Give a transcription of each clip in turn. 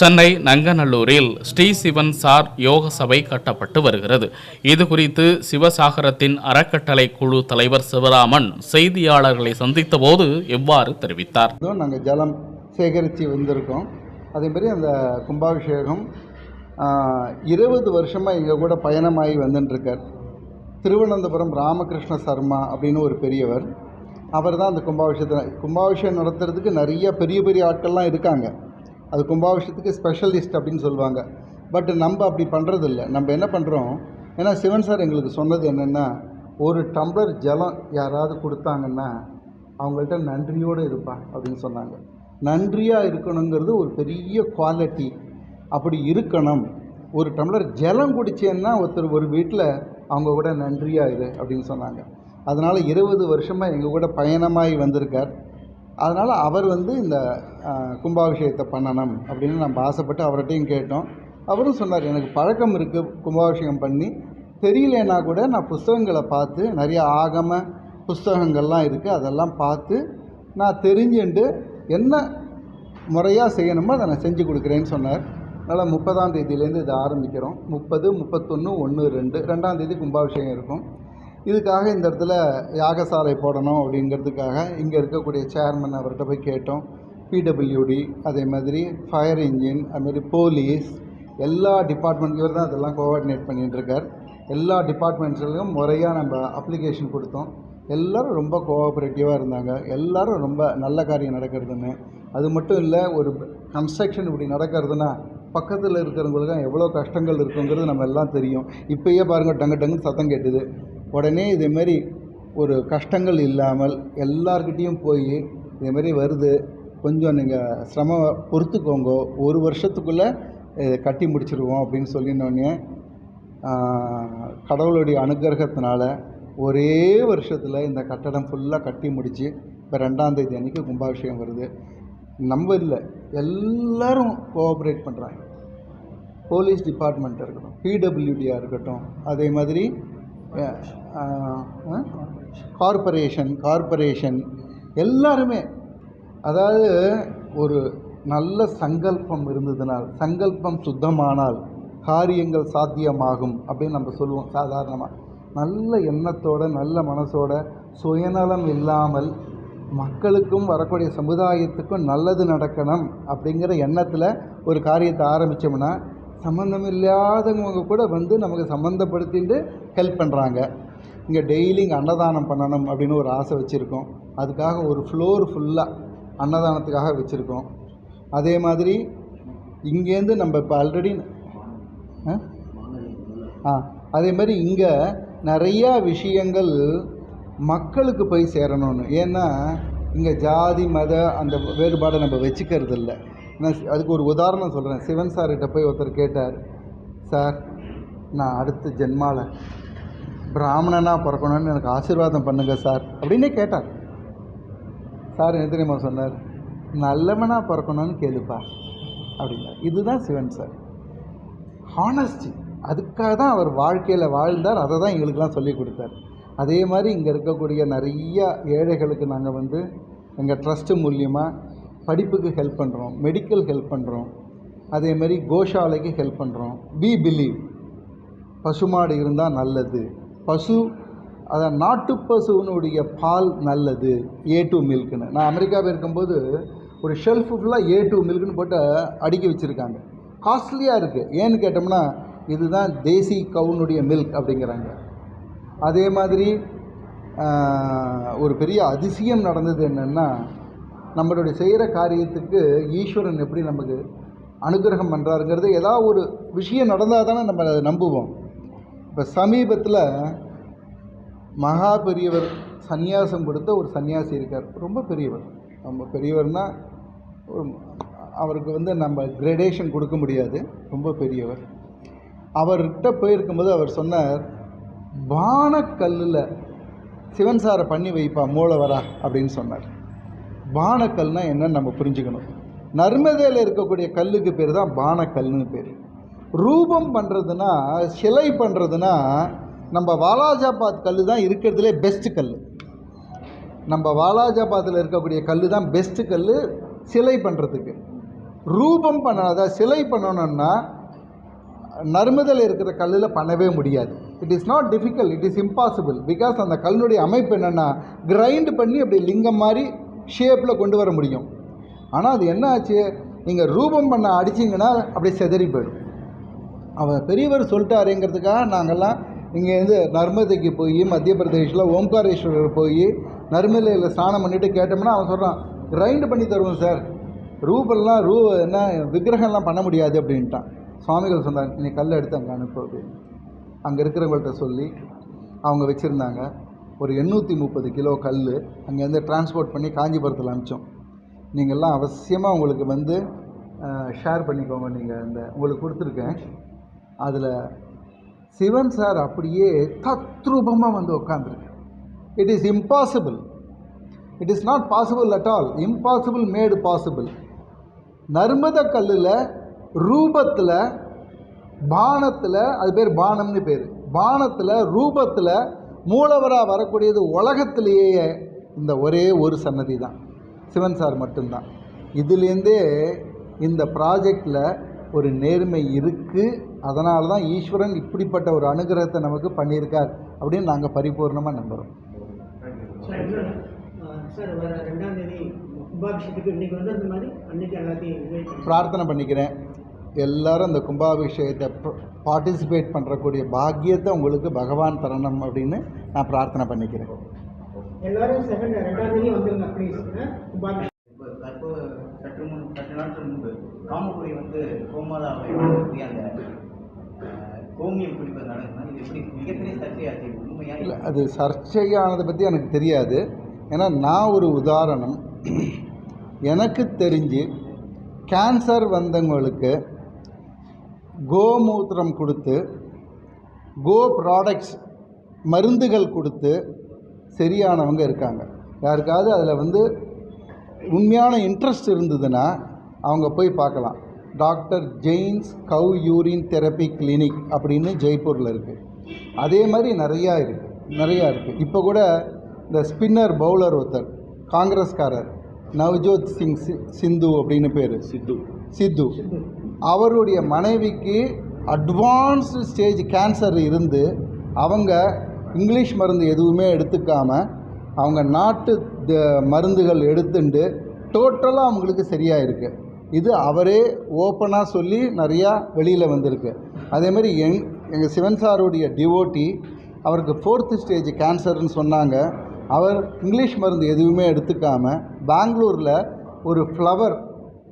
சென்னை நங்கநல்லூரில் ஸ்ரீ சிவன் சார் யோக சபை கட்டப்பட்டு வருகிறது. இது குறித்து சிவசாகரத்தின் அறக்கட்டளை குழு தலைவர் சிவராமன் செய்தியாளர்களை சந்தித்தபோது எவ்வாறு தெரிவித்தார். நாங்கள் ஜலம் சேகரித்து வந்திருக்கோம். அதேமாரி அந்த கும்பாபிஷேகம் இருபது வருஷமாக எங்கள் கூட பயணமாகி வந்துட்டுருக்கார் திருவனந்தபுரம் ராமகிருஷ்ண சர்மா அப்படின்னு ஒரு பெரியவர். அவர் தான் அந்த கும்பாபிஷேகத்தை கும்பாபிஷேகம் நடத்துறதுக்கு நிறைய பெரிய பெரிய ஆட்கள்லாம் இருக்காங்க. அது கும்பாபிஷேகத்துக்கு ஸ்பெஷலிஸ்ட் அப்படின்னு சொல்லுவாங்க. பட் நம்ம அப்படி பண்ணுறதில்ல நம்ம என்ன பண்ணுறோம் ஏன்னா சிவன் சார் எங்களுக்கு சொன்னது என்னென்னா ஒரு டம்ளர் ஜலம் யாராவது கொடுத்தாங்கன்னா அவங்கள்ட்ட நன்றியோடு இருப்பா அப்படின்னு சொன்னாங்க. நன்றியாக இருக்கணுங்கிறது ஒரு பெரிய குவாலிட்டி அப்படி இருக்கணும். ஒரு டம்ளர் ஜலம் குடிச்சேன்னா ஒருத்தர் ஒரு வீட்டில் அவங்க கூட நன்றியாக இரு அப்படின்னு சொன்னாங்க. அதனால் இருபது வருஷமாக எங்கள் கூட பயணமாகி வந்திருக்கார். அதனால் அவர் வந்து இந்த கும்பாபிஷேகத்தை பண்ணணும் அப்படின்னு நம்ம ஆசைப்பட்டு அவர்கிட்டையும் கேட்டோம். அவரும் சொன்னார் எனக்கு பழக்கம் இருக்குது கும்பாபிஷேகம் பண்ணி. தெரியலன்னா கூட நான் புஸ்தகங்களை பார்த்து நிறைய ஆகம புஸ்தகங்கள்லாம் இருக்குது அதெல்லாம் பார்த்து நான் தெரிஞ்சுண்டு என்ன முறையாக செய்யணுமோ அதை நான் செஞ்சு கொடுக்குறேன்னு சொன்னார். அதனால் முப்பதாம் தேதியிலேருந்து இதை ஆரம்பிக்கிறோம். முப்பது முப்பத்தொன்று ஒன்று ரெண்டு ரெண்டாம் தேதி கும்பாபிஷேகம் இருக்கும். இதுக்காக இந்த இடத்துல யாகசாலை போடணும் அப்படிங்கிறதுக்காக இங்கே இருக்கக்கூடிய சேர்மன் அவர்கிட்ட போய் கேட்டோம். பிடபிள்யூடி அதே மாதிரி ஃபயர் இன்ஜின் அதுமாதிரி போலீஸ் எல்லா டிபார்ட்மெண்ட் இவர் தான் அதெல்லாம் கோஆர்டினேட் பண்ணிட்டுருக்கார் எல்லா டிபார்ட்மெண்ட்ஸ்லையும் முறையாக நம்ம அப்ளிகேஷன் கொடுத்தோம். எல்லாரும் ரொம்ப கோஆப்ரேட்டிவாக இருந்தாங்க. எல்லோரும் ரொம்ப நல்ல காரியம் நடக்கிறதுன்னு. அது மட்டும் இல்லை ஒரு கன்ஸ்ட்ரக்ஷன் இப்படி நடக்கிறதுனா பக்கத்தில் இருக்கிறவங்களுக்கு எவ்வளோ கஷ்டங்கள் இருக்குங்கிறது நம்ம எல்லாம் தெரியும். இப்போயே பாருங்கள் டங்கு டங்குன்னு சத்தம் கேட்டுது. உடனே இதேமாரி ஒரு கஷ்டங்கள் இல்லாமல் எல்லார்கிட்டேயும் போய் இதேமாரி வருது. கொஞ்சம் நீங்கள் சிரம பொறுத்துக்கோங்க. ஒரு வருஷத்துக்குள்ளே இதை கட்டி முடிச்சிருவோம் அப்படின்னு சொல்லினோடனே கடவுளுடைய அனுகிரகத்தினால ஒரே வருஷத்தில் இந்த கட்டடம் ஃபுல்லாக கட்டி முடித்து இப்போ ரெண்டாந்தேதி அன்றைக்கி கும்பாபிஷேகம் வருது. நம்ம இல்லை எல்லோரும் கோஆப்ரேட் பண்ணுறாங்க போலீஸ் டிபார்ட்மெண்ட் இருக்கட்டும் பிடபிள்யூடியாக இருக்கட்டும் அதே மாதிரி கார்பரேஷன் கார்பரேஷன் uh, எல்லாருமே அதாவது ஒரு நல்ல சங்கல்பம் இருந்ததுனால் சங்கல்பம் சுத்தமானால் காரியங்கள் சாத்தியமாகும் அப்படின்னு நம்ம சொல்லுவோம் சாதாரணமாக நல்ல எண்ணத்தோட நல்ல மனசோட சுயநலம் இல்லாமல் மக்களுக்கும் வரக்கூடிய சமுதாயத்துக்கும் நல்லது நடக்கணும் அப்படிங்கிற எண்ணத்தில் ஒரு காரியத்தை ஆரம்பித்தோம்னா சம்மந்தம் இல்லாதவங்க கூட வந்து நமக்கு சம்மந்தப்படுத்திட்டு ஹெல்ப் பண்ணுறாங்க இங்கே டெய்லி இங்கே அன்னதானம் பண்ணணும் அப்படின்னு ஒரு ஆசை வச்சுருக்கோம். அதுக்காக ஒரு ஃப்ளோர் ஃபுல்லாக அன்னதானத்துக்காக வச்சுருக்கோம். அதே மாதிரி இங்கேருந்து நம்ம இப்போ ஆல்ரெடி ஆ? அதே மாதிரி இங்கே நிறையா விஷயங்கள் மக்களுக்கு போய் சேரணும்னு. ஏன்னா இங்கே ஜாதி மத அந்த வேறுபாடை நம்ம வச்சுக்கிறது இல்லை நான் அதுக்கு ஒரு உதாரணம் சொல்கிறேன் சிவன் சார்கிட்ட போய் ஒருத்தர் கேட்டார் சார் நான் அடுத்த ஜென்மாவில் பிராமணனாக பிறக்கணும்னு எனக்கு ஆசீர்வாதம் பண்ணுங்கள் சார் அப்படின்னே கேட்டார். சார் என்ன தெரியுமா சொன்னார்? நல்லவனாக பிறக்கணும்னு கேளுப்பா அப்படின்னார். இதுதான் சிவன் சார் ஹானஸ்டி அதுக்காக தான் அவர் வாழ்க்கையில் வாழ்ந்தார். அதை தான் எங்களுக்கெல்லாம் சொல்லி கொடுத்தார். அதே மாதிரி இங்கே இருக்கக்கூடிய நிறைய ஏழைகளுக்கு நாங்கள் வந்து எங்கள் ட்ரஸ்ட்டு மூலியமாக படிப்புக்கு ஹெல்ப் பண்ணுறோம் மெடிக்கல் ஹெல்ப் பண்ணுறோம் அதே மாதிரி கோஷாலைக்கு ஹெல்ப் பண்ணுறோம் பி பிலீவ் பசுமாடு இருந்தால் நல்லது. பசு அதான் நாட்டு பசுவினுடைய பால் நல்லது. ஏ டூ மில்க்குன்னு நான் அமெரிக்காவில் இருக்கும்போது ஒரு ஷெல்ஃப் ஃபுல்லாக ஏ டூ மில்க்குன்னு போட்டு அடுக்கி வச்சுருக்காங்க. காஸ்ட்லியாக இருக்குது ஏன்னு கேட்டோம்னா இதுதான் தேசி கவுனுடைய மில்க் அப்படிங்கிறாங்க. அதே மாதிரி ஒரு பெரிய அதிசயம் நடந்தது என்னென்னா நம்மளுடைய செய்கிற காரியத்துக்கு ஈஸ்வரன் எப்படி நமக்கு அனுகிரகம் பண்ணுறாருங்கிறது ஏதாவது ஒரு விஷயம் நடந்தால் தானே நம்ம அதை நம்புவோம். இப்போ சமீபத்தில் மகா பெரியவர் சந்நியாசம் கொடுத்த ஒரு சன்னியாசி இருக்கார். ரொம்ப பெரியவர். ரொம்ப பெரியவர்னால் ஒரு அவருக்கு வந்து நம்ம கிரேடேஷன் கொடுக்க முடியாது. ரொம்ப பெரியவர். அவர்கிட்ட போயிருக்கும்போது அவர் சொன்னார் பானக்கல்லில் சிவன் சாரை பண்ணி வைப்பா மூளை வரா அப்படின்னு சொன்னார். பானக்கல்னால் என்னன்னு நம்ம புரிஞ்சுக்கணும். நர்மதையில் இருக்கக்கூடிய கல்லுக்கு பேர் தான் பானக்கல்னு பேர். ரூபம் பண்ணுறதுனா சிலை பண்ணுறதுனா நம்ம வாலாஜாபாத் கல் தான் இருக்கிறதுலே பெஸ்ட் கல் நம்ம வாலாஜாபாத்தில் இருக்கக்கூடிய கல் தான் பெஸ்ட்டு கல் சிலை பண்ணுறதுக்கு ரூபம் பண்ண அதாவது சிலை பண்ணணும்னா நர்மதில் இருக்கிற கல்லில் பண்ணவே முடியாது. It is not difficult it is impossible because அந்த கல்லுடைய அமைப்பு என்னென்னா கிரைண்ட் பண்ணி அப்படி லிங்கம் மாதிரி ஷேப்பில் கொண்டு வர முடியும். ஆனால் அது என்ன ஆச்சு? நீங்கள் ரூபம் பண்ண அடிச்சிங்கன்னா அப்படியே செதறி போயிடும். அவர் பெரியவர் சொல்லிட்டாருங்கிறதுக்காக நாங்கள்லாம் இங்கேருந்து நர்மதைக்கு போய் மத்திய பிரதேஷில் ஓம்காரேஸ்வரர் போய் நர்மதையில் ஸ்நானம் பண்ணிவிட்டு கேட்டோம்னா அவன் சொல்கிறான் கிரைண்டு பண்ணி தருவோம் சார். ரூபெல்லாம் ரூ என்ன விக்கிரகம்லாம் பண்ண முடியாது அப்படின்ட்டான். சுவாமிகள் சொன்னார் நீ கல்லை எடுத்து அங்கே அனுப்பு அப்படின்னு. அங்கே இருக்கிறவங்கள்ட்ட சொல்லி அவங்க வச்சுருந்தாங்க. ஒரு எண்ணூற்றி முப்பது கிலோ கல் அங்கேருந்து டிரான்ஸ்போர்ட் பண்ணி காஞ்சிபுரத்தில் அனுப்பிச்சோம். நீங்கள்லாம் அவசியமாக உங்களுக்கு வந்து ஷேர் பண்ணிக்கோங்க நீங்கள் இந்த உங்களுக்கு கொடுத்துருக்கேன். அதில் சிவன் சார் அப்படியே தத்ரூபமாக வந்து உட்காந்துருக்கு it is impossible it is not possible at all impossible made possible Narmada கல்லில் ரூபத்தில் பானத்தில் அது பேர் பானம்னு பேர். பானத்தில் ரூபத்தில் மூலவராக வரக்கூடியது உலகத்திலேயே இந்த ஒரே ஒரு சன்னதி தான். சிவன் சார் மட்டும்தான். இதுலேருந்தே இந்த ப்ராஜெக்டில் ஒரு நேர்மை இருக்குது அதனால தான் ஈஸ்வரன் இப்படிப்பட்ட ஒரு அனுகிரகத்தை நமக்கு பண்ணியிருக்கார் அப்படின்னு நாங்கள் பரிபூர்ணமாக நம்புகிறோம் பிரார்த்தனை பண்ணிக்கிறேன். எல்லாரும் அந்த கும்பாபிஷேகத்தை பார்ட்டிசிபேட் பண்ணுறக்கூடிய பாக்கியத்தை உங்களுக்கு பகவான் தரணும் அப்படின்னு நான் பிரார்த்தனை பண்ணிக்கிறேன். எல்லாரும் செகண்ட் ரெண்டாம் தேதி வந்துருங்க ப்ளீஸ் கும்பாபிஷேகம். இப்போ தற்போது சற்று முன் சற்று நாட்கள் முன்பு காமக்குடி வந்து கோமாதாவை வந்து அந்த அஹ், கோமியம் குடிப்பது நடந்ததுன்னா இது எப்படி மிகப்பெரிய சர்ச்சையாச்சு? உண்மையா? இல்லை அது சர்ச்சையானதை பற்றி எனக்கு தெரியாது. ஏன்னா நான் ஒரு உதாரணம். எனக்கு தெரிஞ்சு கேன்சர் வந்தவங்களுக்கு கோமூத்திரம் கொடுத்து கோ ப்ராடக்ட்ஸ் மருந்துகள் கொடுத்து சரியானவங்க இருக்காங்க. யாருக்காவது அதில் வந்து உண்மையான இன்ட்ரெஸ்ட் இருந்ததுன்னா அவங்க போய் பார்க்கலாம். Doctor Jain's cow urine therapy clinic அப்படின்னு ஜெய்ப்பூரில் இருக்குது அதே மாதிரி நிறையா இருக்குது நிறையா இருக்குது இப்போ கூட இந்த ஸ்பின்னர் பவுலர் ஒருத்தர் காங்கிரஸ்காரர் நவ்ஜோத் சிங் சி- சிந்து அப்படின்னு பேர். சித்து. சித்து. அவருடைய மனைவிக்கு அட்வான்ஸ்டு ஸ்டேஜ் கேன்சர் இருந்து அவங்க இங்கிலீஷ் மருந்து எதுவுமே எடுத்துக்காம அவங்க நாட்டு த- மருந்துகள் எடுத்துண்டு டோட்டலாக அவங்களுக்கு சரியாக இருக்குது இது அவரே ஓப்பனாக சொல்லி நிறையா வெளியில் வந்திருக்கு. அதேமாதிரி எங் எங்கள் சிவன் சாருடைய டிவோட்டி அவருக்கு ஃபோர்த்து ஸ்டேஜ் கேன்சர்னு சொன்னாங்க. அவர் இங்கிலீஷ் மருந்து எதுவுமே எடுத்துக்காமல் பெங்களூரில் ஒரு ஃப்ளவர்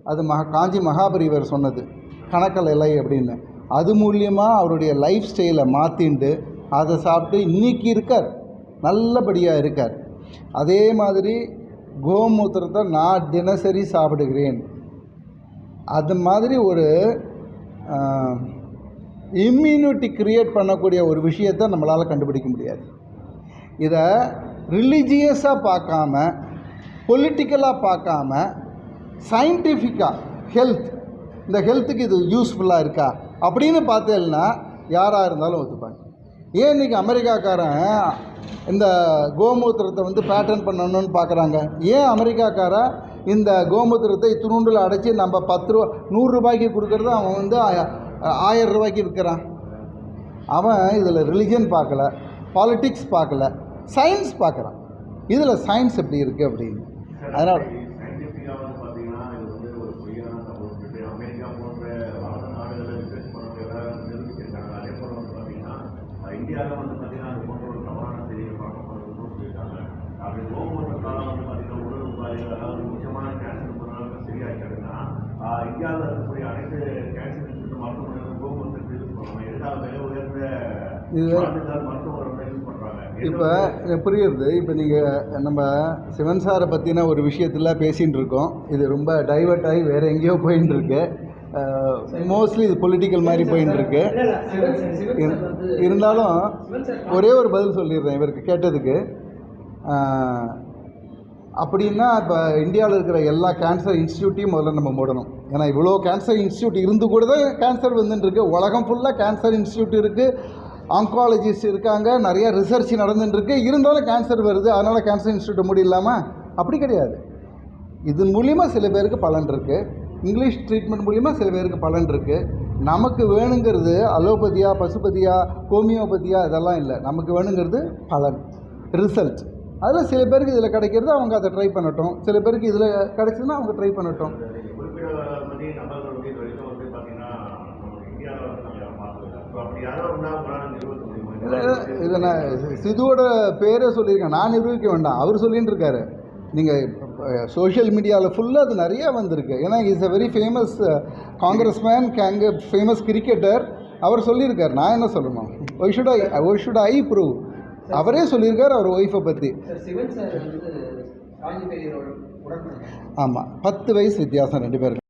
அது மகா காஞ்சி மகாபரிவர் சொன்னது. கணக்கல் இலை அப்படின்னு. அது மூலியமாக அவருடைய லைஃப் ஸ்டைலை மாற்றிண்டு அதை சாப்பிட்டு இன்னைக்கு இருக்கார். நல்லபடியாக இருக்கார். அதே மாதிரி கோமூத்திரத்தை நான் தினசரி சாப்பிடுகிறேன். அது மாதிரி ஒரு இம்யூனிட்டி க்ரியேட் பண்ணக்கூடிய ஒரு விஷயத்தை நம்மளால் கண்டுபிடிக்க முடியாது. இதை ரிலீஜியஸாக பார்க்காம பொலிட்டிக்கலாக பார்க்காம சயின்டிஃபிக்காக ஹெல்த் இந்த ஹெல்த்துக்கு இது யூஸ்ஃபுல்லாக இருக்கா? அப்படின்னு பார்த்தேன்னா யாராக இருந்தாலும் ஒத்துப்பாங்க. ஏன் இன்றைக்கி அமெரிக்காக்காரன் இந்த கோமூத்திரத்தை வந்து பேட்டர்ன் பண்ணணும்னு பார்க்குறாங்க? ஏன் அமெரிக்காக்காரன் இந்த கோமூத்திரத்தை துணுண்டில் அடைச்சி நம்ம பத்து ரூபா நூறுரூபாய்க்கு கொடுக்குறது அவன் வந்து ஆயிரம் ரூபாய்க்கு விற்கிறான். அவன் இதில் ரிலிஜன் பார்க்கல பாலிட்டிக்ஸ் பார்க்கல சயின்ஸ் பார்க்குறான். இதில் சயின்ஸ் எப்படி இருக்குது அப்படின்னு. அதனால் சயின்டிஃபிக்காக வந்து பார்த்தீங்கன்னா இது வந்து ஒரு பொய்யான தகவல் சொல்லிட்டு அமெரிக்கா போன்ற வளர்ந்த நாடுகளில் ரிசர்ச் பண்ணவங்க நிரூபிச்சிருக்காங்க அதே போல் வந்து பார்த்தீங்கன்னா அஹ் இந்தியாவில் வந்து பார்த்தீங்கன்னா அது போன்ற ஒரு தவறான செய்திகள் பழக்கப்படுறதுன்னு சொல்லியிருக்காங்க. அப்படி கோமூத்திரத்தால் வந்து பார்த்தீங்கன்னா உடல் உபாதைகள் அதாவது முக்கியமான கேன்சர் போனாலும் சரியாயிட்டாங்கன்னா இந்தியாவில் இருக்கக்கூடிய அனைத்து கேன்சர் இன்ஸ்டியூட் மருத்துவமனைகள் கோமூத்திரத்தை யூஸ் பண்ணுவாங்க எதுக்காக விலை உயர்ந்த இது- மருந்துகள் மருத்துவ உரங்களை யூஸ் பண்ணுறாங்க இப்போ புரியுறது இப்போ நீங்கள் நம்ம சிவன் சாரை பற்றின ஒரு விஷயத்தில் பேசின்னு இருக்கோம். இது ரொம்ப டைவர்ட் ஆகி வேறு எங்கேயோ போயின்னு இருக்கு. மோஸ்ட்லி இது பொலிட்டிக்கல் மாதிரி போயின்னு இருக்கு இரு- இருந்தாலும் ஒரே ஒரு பதில் சொல்லிடுறேன் இவருக்கு கேட்டதுக்கு. அப்படின்னா இப்போ இந்தியாவில் இருக்கிற எல்லா கேன்சர் இன்ஸ்டியூட்டையும் முதல்ல நம்ம மூடணும். ஏன்னா இவ்வளோ கேன்சர் இன்ஸ்டியூட் இருந்து கூட தான் கேன்சர் வந்துட்டுருக்கு உலகம் ஃபுல்லாக கேன்சர் இன்ஸ்டியூட் இருக்குது ஆங்காலஜிஸ்ட் இருக்காங்க. நிறைய ரிசர்ச் நடந்துட்டுருக்கு இருந்தாலும் கேன்சர் வருது. அதனால் கேன்சர் இன்ஸ்டியூட்டை இல்லாமல் அப்படி கிடையாது. இதன் மூலிமா சில பேருக்கு பலன் இருக்குது இங்கிலீஷ் ட்ரீட்மெண்ட் மூலிமா சில பேருக்கு பலன் இருக்குது நமக்கு வேணுங்கிறது அலோபதியா பசுபதியா ஹோமியோபதியா இதெல்லாம் இல்லை. நமக்கு வேணுங்கிறது பலன் ரிசல்ட் அதில் சில பேருக்கு இதில் கிடைக்கிறது அவங்க அதை ட்ரை பண்ணட்டும். சில பேருக்கு இதில் கிடைச்சதுன்னா அவங்க ட்ரை பண்ணட்டும். இது நான் சிதுவோட பேரே சொல்லியிருக்கேன். நான் நிரூபிக்க வேண்டாம். அவர் சொல்லிட்டு இருக்காரு. நீங்கள் சோஷியல் மீடியாவில் ஃபுல்லாக அது நிறைய வந்திருக்கு. ஏன்னா is a very famous congressman கேங்க ஃபேமஸ் கிரிக்கெட்டர் அவர் சொல்லியிருக்கார். நான் என்ன சொல்லணும்? Why should I why should I prove அவரே சொல்லியிருக்கார் அவர் ஒய்ஃபை பற்றி ஆமாம் பத்து வயசு வித்தியாசம் ரெண்டு பேருக்கு.